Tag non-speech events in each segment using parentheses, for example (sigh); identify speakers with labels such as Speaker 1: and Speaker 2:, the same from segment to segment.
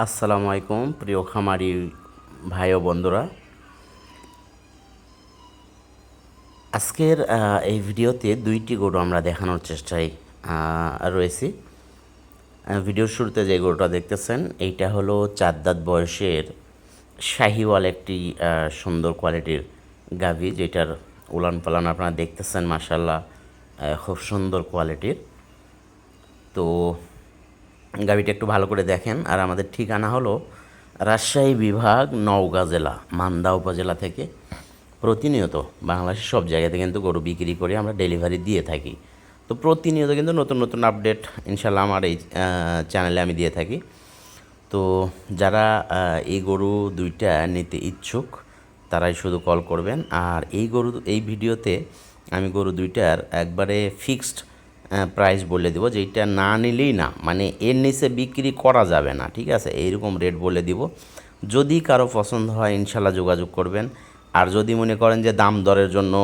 Speaker 1: আসসালামু আলাইকুম, প্রিয় খামারি ভাই ও বন্ধুরা। আজকের এই ভিডিওতে দুইটি গরু আমরা দেখানোর চেষ্টায় রয়েছি। ভিডিওর শুরুতে যে গরুটা দেখতেছেন, এইটা হলো চার দাঁত বয়সের শাহিওয়াল একটি সুন্দর কোয়ালিটির গাভি, যেটার উলান পালান আপনারা দেখতেছেন মাসাল্লাহ খুব সুন্দর কোয়ালিটির। তো গাড়িটা একটু ভালো করে দেখেন। আর আমাদের ঠিকানা হলো রাজশাহী বিভাগ, নওগাঁ জেলা, মান্দা উপজেলা থেকে প্রতিনিয়ত বাংলাদেশের সব জায়গাতে কিন্তু গরু বিক্রি করে আমরা ডেলিভারি দিয়ে থাকি। তো প্রতিনিয়ত কিন্তু নতুন নতুন আপডেট ইনশাল্লাহ আমার এই চ্যানেলে আমি দিয়ে থাকি। তো যারা এই গরু দুইটা নিতে ইচ্ছুক, তারাই শুধু কল করবেন। আর এই গরু, এই ভিডিওতে আমি গরু দুইটার একবারে ফিক্সড প্রাইস বলে দেবো যেটা না নিলেই না মানে এর নিচে বিক্রি করা যাবে না, ঠিক আছে? এইরকম রেট বলে দিব। যদি কারও পছন্দ হয় ইনশাল্লাহ যোগাযোগ করবেন। আর যদি মনে করেন যে দাম দরের জন্য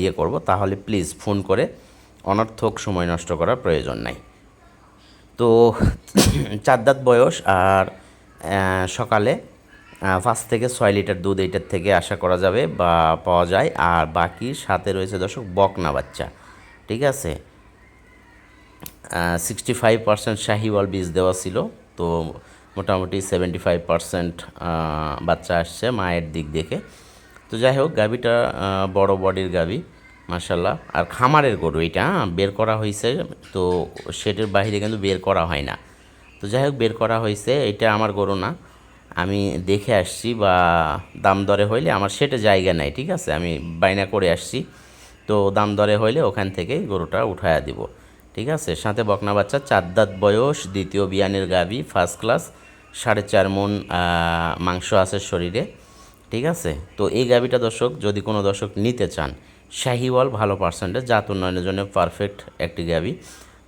Speaker 1: ইয়ে করব, তাহলে প্লিজ ফোন করে অনর্থক সময় নষ্ট করার প্রয়োজন নাই। তো (coughs) চার দাঁত বয়স আর সকালে পাঁচ থেকে ছয় লিটার দুধ এইটার থেকে আশা করা যাবে বা পাওয়া যায়। আর বাকি সাথে রয়েছে দর্শক বকনা বাচ্চা, ঠিক আছে? সিক্সটি ফাইভ পার্সেন্ট শাহিওয়াল বীজ দেওয়া ছিল, তো মোটামুটি সেভেন্টি ফাইভ পার্সেন্ট বাচ্চা আসছে মায়ের দিক দেখে। তো যাই হোক, গাভিটা বড় বডির গাভি মার্শাল্লাহ আর খামারের গরু এটা বের করা হয়েছে তো সেটের বাইরে কিন্তু বের করা হয় না। তো যাই হোক, বের করা হয়েছে এটা আমার গরু না। আমি দেখে আসছি বা দাম দরে হইলে, আমার সেটে জায়গা নাই, ঠিক আছে? আমি বাইনা করে আসছি, তো দাম দরে হইলে ওখান থেকেই গরুটা উঠায়া দিব। ঠিক আছে? সাথে বকনা বাচ্চা, চার দাঁত বয়স, দ্বিতীয় বিয়ানের গাভি ফার্স্ট ক্লাস সাড়ে চার মন মাংস আছে শরীরে, ঠিক আছে? তো এই গাভিটা দর্শক, যদি কোনো দর্শক নিতে চান, শাহিওয়াল ভালো পার্সেন্টেজ জাত উন্নয়নের জন্য পারফেক্ট একটি গাভি।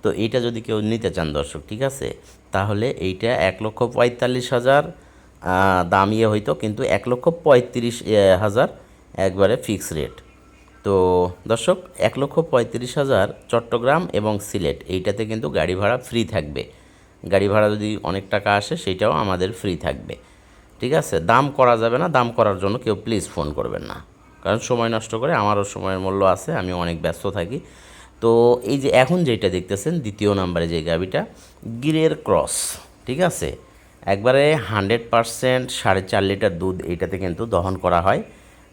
Speaker 1: তো এইটা যদি কেউ নিতে চান দর্শক, ঠিক আছে? তাহলে এইটা এক লক্ষ পঁয়তাল্লিশ হাজার দাম ইয়ে হইতো, কিন্তু এক লক্ষ পঁয়ত্রিশ হাজার, একবারে ফিক্স রেট তো দর্শক, এক লক্ষ পঁয়ত্রিশ হাজার চট্টগ্রাম এবং সিলেট, এইটাতে কিন্তু গাড়ি ভাড়া ফ্রি থাকবে। গাড়ি ভাড়া যদি অনেক টাকা আসে সেটাও আমাদের ফ্রি থাকবে। ঠিক আছে? দাম করা যাবে না, দাম করার জন্য কেউ প্লিজ ফোন করবেন না। কারণ সময় নষ্ট করে, আমারও সময়ের মূল্য আছে, আমি অনেক ব্যস্ত থাকি। তো এই যে এখন যেটা দেখতেছেন, দ্বিতীয় নাম্বারে যে গাবিটা গিরের ক্রস। ঠিক আছে? একবারে হান্ড্রেড পারসেন্ট সাড়ে চার লিটার দুধ এইটাতে কিন্তু দহন করা হয়।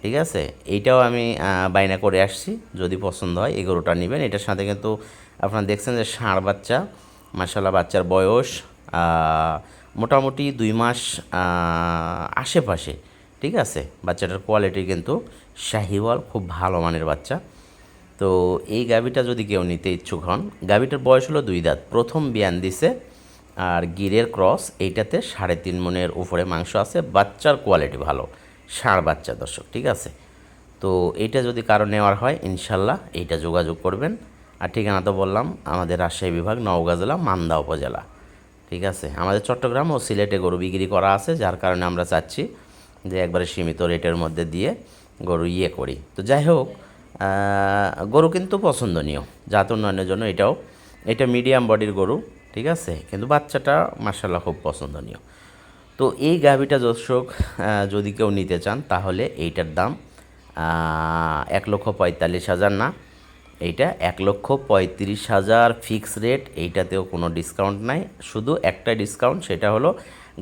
Speaker 1: ঠিক আছে? এইটাও আমি বাইনা করে আসছি। যদি পছন্দ হয়, এই গরুটা নেবেন। এটার সাথে কিন্তু আপনারা দেখছেন যে ষাঁড় বাচ্চা। মাসাল্লাহ বাচ্চার বয়স মোটামুটি দুই মাস আশেপাশে। ঠিক আছে? বাচ্চাটার কোয়ালিটি কিন্তু শাহিওয়াল, খুব ভালো মানের বাচ্চা। তো এই গাভিটা যদি কেউ নিতে ইচ্ছুক হন, গাভিটার বয়স হলো দুই দাঁত। প্রথম বিয়ান দিছে, আর গিরের ক্রস এইটাতে সাড়ে তিন মনের উপরে মাংস আছে। বাচ্চার কোয়ালিটি ভালো। ষাঁড় বাচ্চা দর্শক, ঠিক আছে? তো এইটা যদি কারও নেওয়ার হয়, ইনশাল্লাহ এইটা যোগাযোগ করবেন। আর ঠিকানা তো বললাম, আমাদের রাজশাহী বিভাগ, নওগাঁ জেলা, মান্দা উপজেলা, ঠিক আছে? আমাদের চট্টগ্রাম ও সিলেটে গরু বিক্রি করা আছে, যার কারণে আমরা চাচ্ছি যে একবারে সীমিত রেটের মধ্যে দিয়ে গরু ইয়ে করি। তো যাই হোক গরু কিন্তু পছন্দনীয়, জাত উন্নয়নের জন্য এটাও। এটা মিডিয়াম বডির গরু, ঠিক আছে? কিন্তু বাচ্চাটা মার্শাল্লাহ খুব পছন্দনীয়। তো এই গাভিটা দর্শক যদি কেউ নিতে চান, তাহলে এইটার দাম এক লক্ষ পঁয়তাল্লিশ হাজার না। এইটা এক লক্ষ পঁয়ত্রিশ হাজার ফিক্স রেট এইটাতেও কোনো ডিসকাউন্ট নাই। শুধু একটা ডিসকাউন্ট সেটা হলো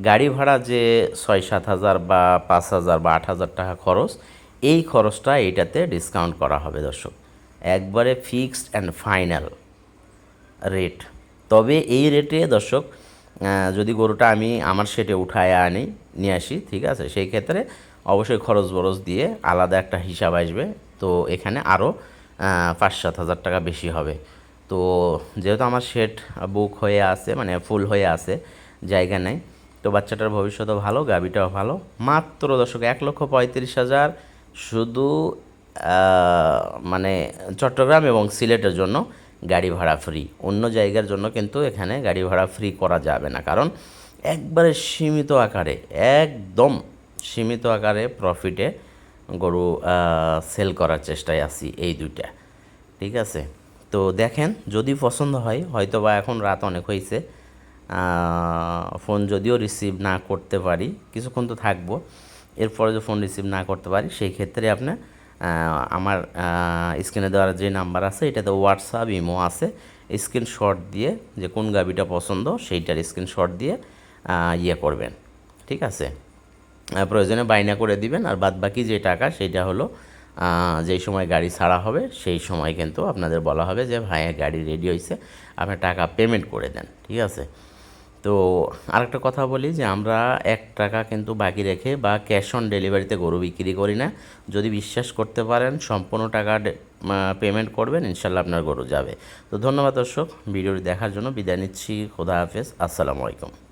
Speaker 1: গাড়ি ভাড়া যে ছয় সাত হাজার বা পাঁচ হাজার বা আট হাজার টাকা খরচ, এই খরচটা এইটাতে ডিসকাউন্ট করা হবে দর্শক। একবারে ফিক্সড অ্যান্ড ফাইনাল রেট তবে এই রেটে দর্শক যদি গরুটা আমি আমার সেটে উঠায় আনি, নিয়ে আসি, ঠিক আছে? সেই ক্ষেত্রে অবশ্যই খরচ বরচ দিয়ে আলাদা একটা হিসাব আসবে। তো এখানে আরও পাঁচ সাত হাজার টাকা বেশি হবে। তো যেহেতু আমার সেট বুক হয়ে আছে মানে ফুল হয়ে আছে, জায়গা নেই, তো বাচ্চাটার ভবিষ্যৎও ভালো গাবিটাও ভালো। মাত্র দর্শক এক লক্ষ পঁয়ত্রিশ হাজার শুধু মানে চট্টগ্রাম এবং সিলেটের জন্য গাড়ি ভাড়া ফ্রি অন্য জায়গার জন্য কিন্তু এখানে গাড়ি ভাড়া ফ্রি করা যাবে না। কারণ একবারে সীমিত আকারে একদম সীমিত আকারে প্রফিটে গরু সেল করার চেষ্টায় আছি এই দুইটা। ঠিক আছে? তো দেখেন যদি পছন্দ হয় হয়তো বা এখন রাত অনেক হয়েছে ফোন যদিও রিসিভ না করতে পারি কিছুক্ষণ তো থাকব এরপরে যে ফোন রিসিভ না করতে পারি সেই ক্ষেত্রে আপনি আহ, আমার স্ক্রিনে দেওয়ার যে নাম্বার আছে, এটাতে হোয়াটসঅ্যাপ ইমো আছে। স্ক্রিনশট দিয়ে যে কোন গাবিটা পছন্দ, সেইটার স্ক্রিনশট দিয়ে ইয়ে করবেন। ঠিক আছে? প্রয়োজনে বাইনা করে দিবেন, আর বাদ বাকি যে টাকা, সেটা হলো যেই সময় গাড়ি ছাড়া হবে, সেই সময় কিন্তু আপনাদের বলা হবে যে, ভাইয়া, গাড়ি রেডি হয়েছে আপনার টাকা পেমেন্ট করে দেন। ঠিক আছে? তো আরেকটা কথা বলি যে আমরা এক টাকা কিন্তু বাকি রেখে বা ক্যাশ অন ডেলিভারিতে গরু বিক্রি করি না। যদি বিশ্বাস করতে পারেন, সম্পূর্ণ টাকা পেমেন্ট করবেন, ইনশাল্লাহ আপনার গরু যাবে। তো ধন্যবাদ দর্শক, ভিডিওটি দেখার জন্য বিদায় নিচ্ছি। খোদা হাফেজ। আসসালামু আলাইকুম।